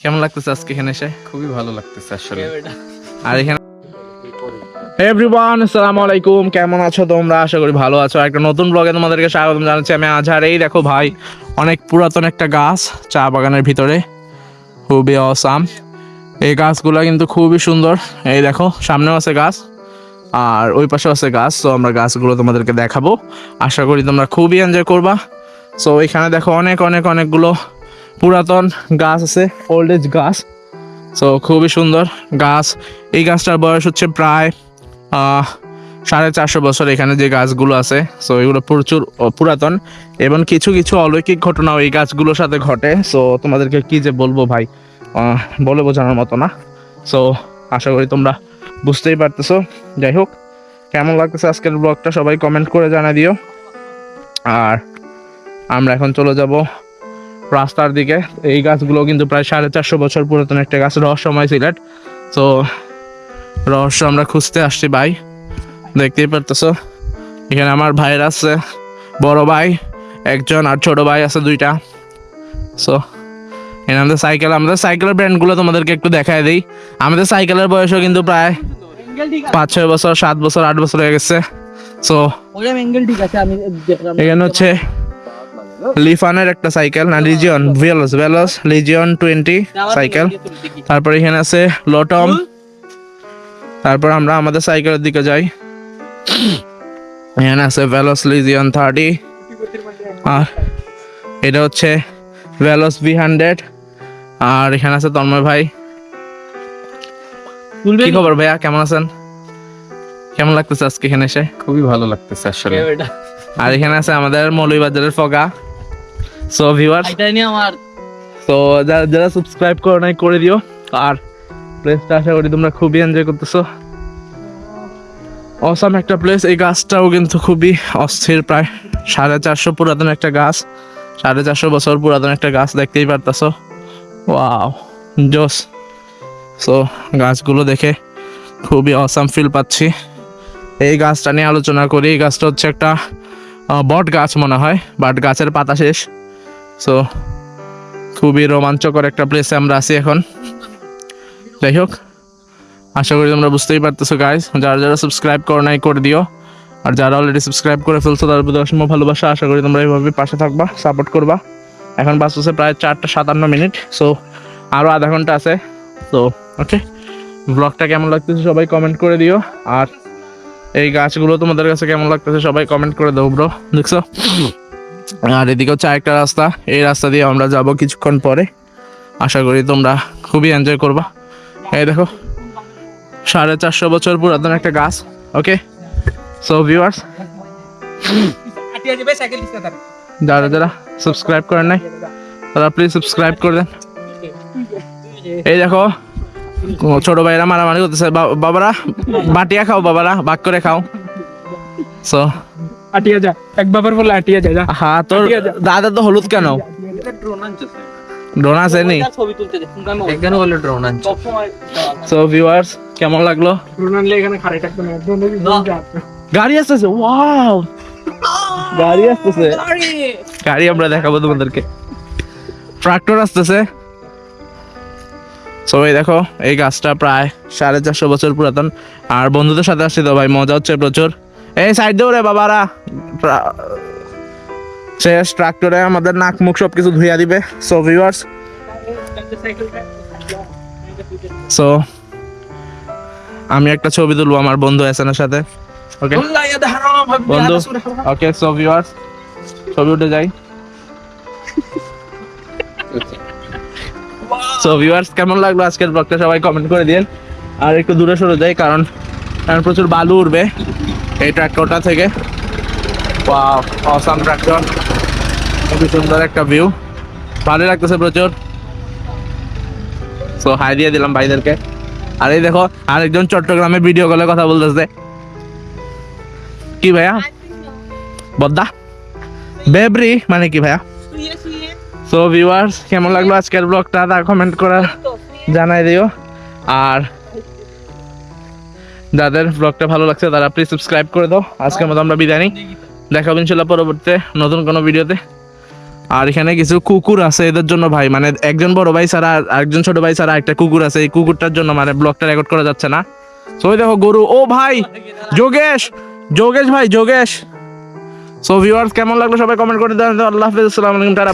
কেমন লাগতেছে আজকে এখানে এসে? খুবই ভালো লাগতেছে আসলে। আর এখানে এভরিওয়ান আসসালামু আলাইকুম। কেমন আছো তোমরা? আশা করি ভালো আছো। একটা নতুন ব্লগে তোমাদেরকে স্বাগতম জানাচ্ছি আমি আজহার। এই দেখো ভাই অনেক পুরাতন একটা গাছ চা বাগানের ভিতরে। খুবই অসাম এই গাছগুলো কিন্তু খুবই সুন্দর। এই দেখো সামনেও আছে গাছ আর ওই পাশেও আছে গাছ। তো আমরা গাছগুলো তোমাদেরকে দেখাবো। আশা করি তোমরা খুবই এনজয় করবা। সো এখানে দেখো অনেক অনেক অনেকগুলো পুরাতন গাছ আছে ওল্ড এজ গাছ। সো খুবই সুন্দর গাছ। এই গাছটার বয়স হচ্ছে প্রায় সাড়ে চারশো বছর এখানে যে গাছগুলো আছে। সো এগুলো প্রচুর পুরাতন। এবং কিছু কিছু অলৌকিক ঘটনাও এই গাছগুলোর সাথে ঘটে। সো তোমাদেরকে কি যে বলব ভাই বলে বোঝানোর মতো না। সো আশা করি তোমরা বুঝতেই পারতেছো। যাই হোক, কেমন লাগতেছে আজকের ব্লগটা সবাই কমেন্ট করে জানা দিও। আর আমরা এখন চলে যাব রাস্তার দিকে। এই গাছগুলো কিন্তু প্রায় সাড়ে চারশো বছর পুরাতন একটা গাছ রহস্যময় সিলেট। তো রহস্য আমরা খুঁজতে আসছি ভাই। দেখতেই পারতেছো এখানে আমার ভাইয়ের আছে বড় ভাই একজন আর ছোট ভাই আছে দুইটা। সো এখানে আমাদের সাইকেল আমাদের সাইকেলের ব্র্যান্ডগুলো তোমাদেরকে একটু দেখায় দিই। আমাদের সাইকেলের বয়সও কিন্তু প্রায় পাঁচ ছয় বছর সাত বছর আট বছর হয়ে গেছে। সো ঠিক আছে এখানে হচ্ছে লিফানের একটা সাইকেল না Legion Veloce Veloce Legion twenty cycle তারপর এখানে আছে লটম তারপর আমরা আমাদের সাইকেলের দিকে যাই। এখানে আছে ভেলস লিজিয়ন থার্টি আর এটা হচ্ছে ভেলস ভি হান্ড্রেড আর এখানে আছে তন্ময় ভাই। কি খবর ভাইয়া? কেমন আছেন? কেমন লাগতেছে আজকে এখানে এসে? খুবই ভালো লাগতেছে আসলে। আর এখানে আছে আমাদের মৌলভীবাজারের ফগা। সো ভিউয়ার্স এটা নিয়ে আমার তো যারা যারা সাবস্ক্রাইব করো নাই করে দিও। আর প্লেসটা আশা করি তোমরা খুবই এনজয় করতেছো। অসাম একটা প্লেস এই গাছটাও কিন্তু খুবই অস্থির প্রায়। সাড়ে চারশো পুরাতন একটা গাছ। সাড়ে চারশো বছর পুরাতন একটা গাছ দেখতেই পারতাছো। ওয়াও জোস সো গাছগুলো দেখে খুবই অসাম ফিল পাচ্ছি। এই গাছটা নিয়ে আলোচনা করি। এই গাছটা হচ্ছে একটা বট গাছ মনে হয়। বাট গাছের পাতা শেষ। সো খুবই রোমাঞ্চকর একটা প্লেসে আমরা আছি এখন। যাই হোক আশা করি তোমরা বুঝতেই পারতেছো গাইজ যারা যারা সাবস্ক্রাইব করো নাই করে দিও। আর যারা অলরেডি সাবস্ক্রাইব করে ফেলছো তার প্রতি অসীম ভালোবাসা, আশা করি তোমরা এইভাবে পাশে থাকবা সাপোর্ট করবা। এখন বাঁচতেছে প্রায় চারটা সাতান্ন মিনিট সো আরও আধা ঘণ্টা আছে। তো ওকে ব্লগটা কেমন লাগতেছে সবাই কমেন্ট করে দিও। আর এই গাছগুলো তোমাদের কাছে কেমন লাগতেছে সবাই কমেন্ট করে দেবো ব্রো দেখছ? আর এদিকে হচ্ছে আরেকটা রাস্তা। এই রাস্তা দিয়ে আমরা যাব কিছুক্ষণ পরে। আশা করি তোমরা খুবই এনজয় করবা। এই দেখো, সাড়ে চারশো বছর পুরাতন একটা গাছ ওকে সো ভিউয়ার্স যারা যারা সাবস্ক্রাইব করেন নাই, তারা প্লিজ সাবস্ক্রাইব করে দেন। এই দেখো, ছোট ভাইরা মারামারি করতেছে। বাবারা, বাটিয়া খাও বাবারা, ভাগ করে খাও। সো আটিয়া যা এক বাবার বলে আটিয়া যা যা। হ্যাঁ তোর দাদা তো হলুদ কেন? ড্রোন আছে নি? সো ভিউয়ার্স কেমন লাগল? রোনাল্ডো এখানে খাড়াই থাকতো না। গাড়ি আসতেছে ওয়াও গাড়ি আসতেছে। গাড়ি! আমরা দেখাবো তোমাদেরকে। ট্রাক্টর আসতেছে। সবাই দেখো এই গাছটা প্রায় সাড়ে চারশো বছর পুরাতন। আর বন্ধুদের সাথে আসছি তো ভাই মজা হচ্ছে প্রচুর। এই সাইড দৌড়ে বাবারা। সে ট্রাক্টরে আমাদের নাক মুখ সব কিছু ধুইয়া দিবে। সো ভিউয়ার্স সো আমি একটা ছবি তুলবো আমার বন্ধু এসএনের সাথে। ওকে বন্ধু ওকে সো ভিউয়ার্স ছবি উঠে যাই। সো ভিউয়ার্স কেমন লাগল আজকের ব্লগটা সবাই কমেন্ট করে দিন আর একটু দূরে সরে যাই, কারণ কারণ প্রচুর বালু উঠবে এই ট্র্যাক্টরটা থেকে। অসাম ট্র্যাক্টর খুবই সুন্দর একটা ভিউ ভালো লাগতেছে প্রচুর। সো হাই দিয়ে দিলাম ভাইদেরকে। আর এই দেখো আরেকজন চট্টগ্রামে ভিডিও কলে কথা বলতেছে। কি ভাইয়া? বদ্দা? বেবরি মানে কি ভাইয়া? সো ভিউয়ার্স কেমন লাগল আজকের ব্লগটা তা কমেন্ট করে জানাই দিও। আর যাদের ব্লগটা ভালো লাগছে তারা প্লিজ সাবস্ক্রাইব করে দাও। আজকের মতো আমরা বিদায় নিই। দেখাবো ইনশাল্লাহ পরবর্তীতে নতুন কোনো ভিডিওতে। আর এখানে কিছু কুকুর আছে এদের জন্য ভাই মানে একজন বড় ভাই ছাড়া আরেকজন ছোট ভাই ছাড়া একটা কুকুর আছে, এই কুকুরটার জন্য মানে ব্লগটা রেকর্ড করা যাচ্ছে না। সো দেখো গরু, ও ভাই, যোগেশ যোগেশ ভাই, যোগেশ। সো ভিউয়ার্স কেমন লাগল সবাই কমেন্ট করে দেন আল্লাহ হাফেজ, আসসালামু আলাইকুম, টাটা।